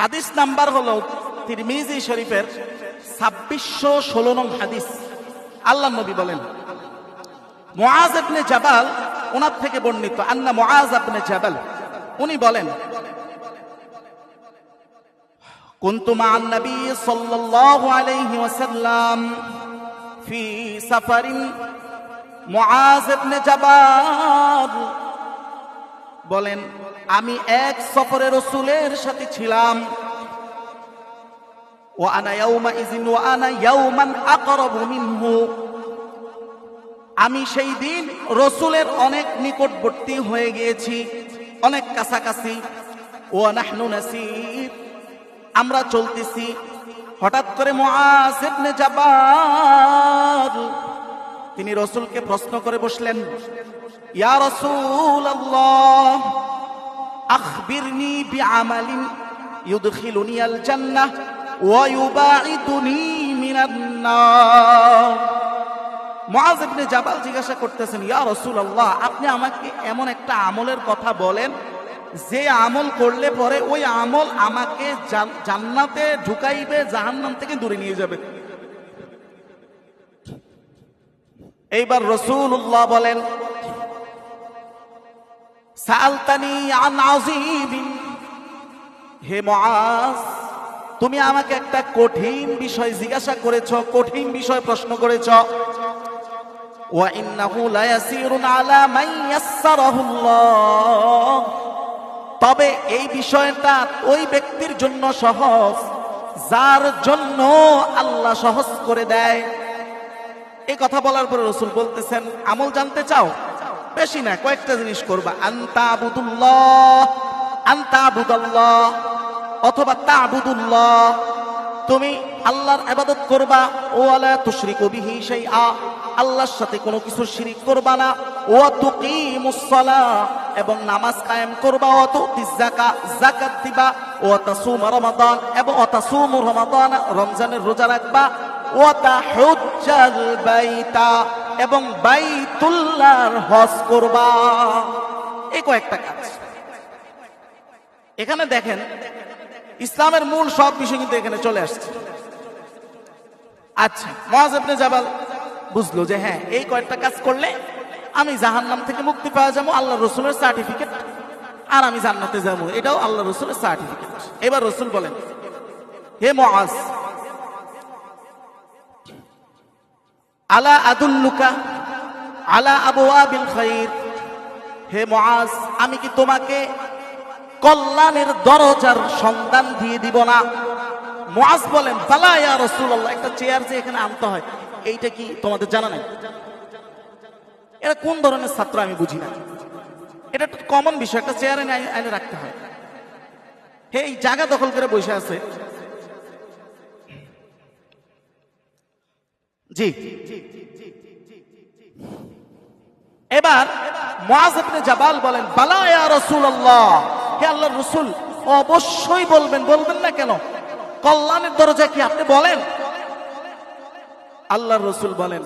হাদিস নাম্বার হলো তিরমিজি শরীফের ছাব্বিশশো ষোলো নং হাদিস। আল্লাহ নবী বলেন মোয়াজ আপনি জাবাল ওনার থেকে বর্ণিত, আন্না মোয়াজ আপনি জাবাল, উনি বলেন কুনতুমা আন্নবী সাল্লাল্লাহু আলাইহি ওয়াসাল্লাম ফি সাফারিন মুআজ ইবনে জাবাল বলেন, আমি এক সফরে রসুলের সাথে ছিলাম। ও আনা ইয়াউমা ইজিন ও আনা ইয়াউমান আকরাবু মিনহু। আমি সেই দিন রসুলের অনেক নিকটবর্তী হয়ে গিয়েছি, অনেক কাছাকাছি। ও নাহনু নাসির, আমরা চলতেছি হঠাৎ করে মুআজ ইবনে জাবাল। তিনি রসুলকে প্রশ্ন করে বসলেন ইয়া জাবাল জিজ্ঞাসা করতেছেন, ইয়া রাসূলুল্লাহ, আপনি আমাকে এমন একটা আমলের কথা বলেন, যে আমল করলে পরে ওই আমল আমাকে জান্নাতে ঢুকাইবে, জাহান্নাম থেকে দূরে নিয়ে যাবে। এইবার রসুল্লাহ বলেন সালতানি হে মুআজ, তুমি আমাকে একটা কঠিন বিষয় জিজ্ঞাসা করেছ, কঠিন বিষয় প্রশ্ন করেছ। তবে এই বিষয়টা ওই ব্যক্তির জন্য সহজ, যার জন্য আল্লাহ সহজ করে দেয়। এই কথা বলার পরে রসুল বলতেছেন, আমল জানতে চাও? বেশি না, কয়েকটা জিনিস করবা। আন্তা আবুদুল্লাহ আন্তা আবুদাল্লাহ অথবা তা আবুদুল্লাহ তুমি আল্লাহর আবাদত করবা ও আলা তুশরিকু বিহি শাইআ। আল্লাহর সাথে কোনো কিছু শিরিক করবা না। ও তুকিমুস সালাহ, এবং নামাজ কায়েম করবা। ও তুতিজ যাকাত যাকাত দিবা। ও তাসুম রমাদান, এবং ও তাসুম রমাদান, রমজানের রোজা রাখবা। ও তাহুজ্জাল বাইতা। এবং বাইতুল্লাহর হজ করবা। এই কয়েকটা কাজ। এখানে দেখেন, ইসলামের মূল সব বিষয় কিন্তু এখানে চলে আসছে। আচ্ছা মহাজ আপনি জাবাল বুঝলো যে হ্যাঁ এই কয়েকটা কাজ করলে আমি জাহান্নাম থেকে মুক্তি পাওয়া যাব আল্লাহ রসুলের সার্টিফিকেট আর আমি জান্নাতে যাব। এটাও আল্লাহ রসুলের সার্টিফিকেট এবার রসুল বলেন, হে মহাজ আলা আদুল্লুকা আলা আবু আবিল খাইর। হে মহাজ আমি কি তোমাকে কল্যাণের দরজার সন্ধান দিয়ে দিব না? মুআজ বলেন, বালা ইয়া রাসূলুল্লাহ, একটা চেয়ার যে এখানে আনতে হয়, এইটা কি তোমাদের জানা নাই? এরা কোন ধরনের ছাত্র আমি বুঝি না। এটা একটা কমন বিষয়, একটা চেয়ারে আইনে রাখতে হয়। হে, এই জায়গা দখল করে বসে আছে। জি। এবার মুআজ জাবাল বলেন, বালা ইয়া রাসূলুল্লাহ। হে আল্লাহর রাসূল, অবশ্যই বলবেন বলবেন না কেন? কল্যাণের দরজা কি আপনি বলেন? আল্লাহর রাসূল বলেন,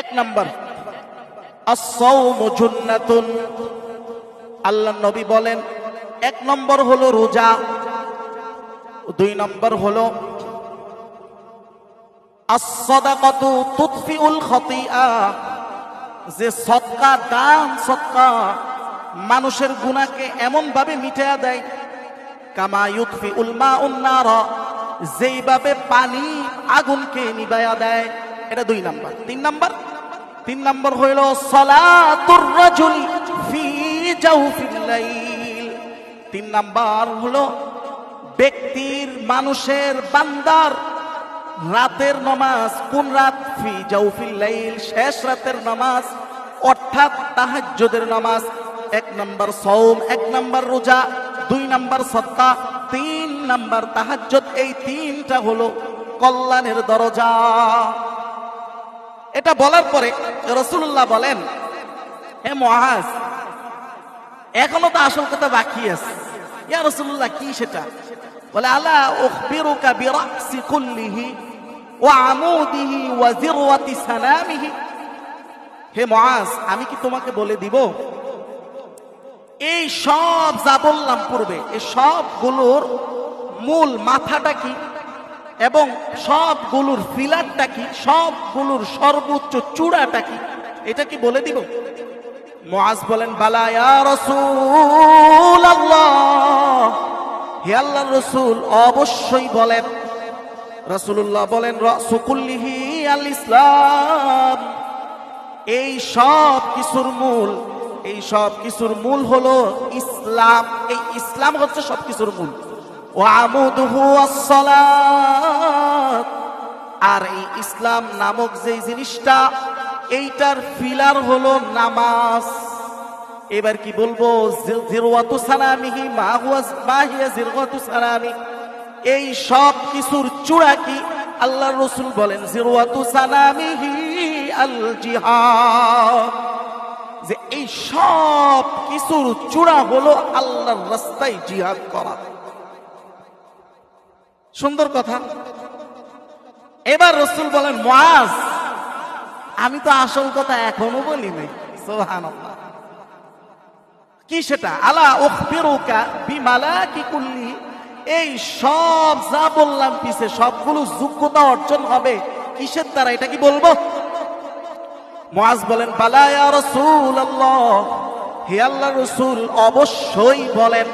এক নাম্বার আল্লাহর নবী বলেন, এক নম্বর হলো রোজা, দুই নম্বর হলো যে সৎকা দান, সৎকা মানুষের গুণাকে এমন ভাবে মিটাইয়া দেয়, কামা ইউতফি উলমা উন্নার যেইভাবে পানি আগুনকে নিবাইয়া দেয়, এটা দুই নাম্বার। তিন নাম্বার? তিন নাম্বার হইল, সলাতুর ফি জাউফিল লাইল। তিন নাম্বার হলো, ব্যক্তির, মানুষের, বান্দার রাতের নামাজ, কোন রাত? ফি জাউফিল লাইল, শেষ রাতের নামাজ, অর্থাৎ তাহাজ্জুদের নামাজ। এক নম্বর সওম, এক নম্বর রোজা, দুই নম্বর সত্তা তিন নম্বর তাহাজ্জুদ। এই তিনটা হলো কল্যাণের দরজা। এটা বলার পরে রসুল্লাহ বলেন, হে মহাজ এখনও তো আসল কথা বাকি আছে। সেটা? বলে ওয়া ওয়া হে আমি কি তোমাকে বলে দিব? এই সব যা বললাম পূর্বে এই সবগুলোর মূল মাথাটা কি? এবং সবগুলোর ফিলারটা কি? সবগুলোর সর্বোচ্চ চূড়াটা কি? এটা কি বলে দিব? মুআজ বলেন, বালা ইয়া রাসূলুল্লাহ। হে আল্লাহর রাসূল, অবশ্যই বলেন। রাসূলুল্লাহ বলেন রাসুকুল্লিহি আল ইসলাম। এই সব কিছুর মূল, এই সব কিছুর মূল হলো ইসলাম। এই ইসলাম হচ্ছে সব কিছুর মূল। ও আমুদহু আর এই ইসলাম নামক যে জিনিসটা এইটার ফিলার হলো নামাজ। এবার কি বলব? সালামিহি সালামি। এই সব কিছুর চূড়া কি? আল্লাহ রসুল বলেন সালামিহি আল জিহাদ যে এই সব কিছুর চূড়া হলো আল্লাহর রাস্তায় জিহাদ করা। সুন্দর কথা। এবার রসুল বলেন মাস আমি তো আসল কথা এখনও বলি নাই সুবহানাল্লাহ। কি সেটা? আলা উখবিরুকা বিমালাকি কুল্লি এই সব যা বললাম পিছে, সবগুলো যোগ্যতা অর্জন হবে কিসের দ্বারা, এটা কি বলব? মুআজ বলেন, বালা ইয়া রাসূলুল্লাহ। হে আল্লাহর রাসূল, অবশ্যই বলেন,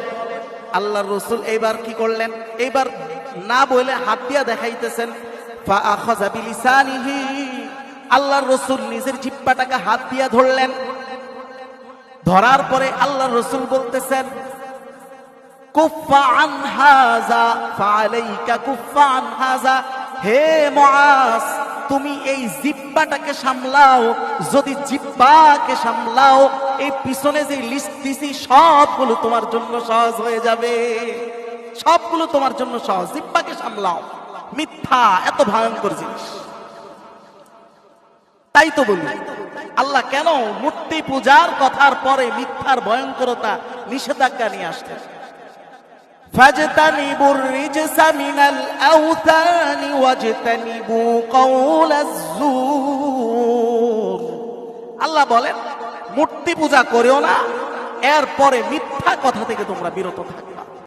আল্লাহর রাসূল এইবার কি করলেন? এইবার না বলে হাত দিয়া দেখাইতেছেন। ফা বিলিসানিহি আল্লাহর রাসূল নিজের জিহ্বাটাকে হাত দিয়া ধরলেন। ধরার পরে আল্লাহ রসুল বলতেছেন তুমি এই জিব্বাটাকে সামলাও, যদি জিব্বাকে সামলাও, এই পিছনে যে লিস্ট সবগুলো তোমার জন্য সহজ হয়ে যাবে। সবগুলো তোমার জন্য সহজ। জিব্বাকে সামলাও। মিথ্যা, এত ভয়ঙ্কর জিনিস। তাই তো বলি আল্লাহ কেন মূর্তি পূজার কথার পরে মিথ্যার ভয়ঙ্করতা নিষেধাজ্ঞা নিয়ে আসলেন فاجتنبوا الرجس من الأوثان واجتنبوا قول الزور আল্লাহ বলেন মূর্তি পূজা করেও না এরপরে মিথ্যা কথা থেকে তোমরা বিরত থাকবে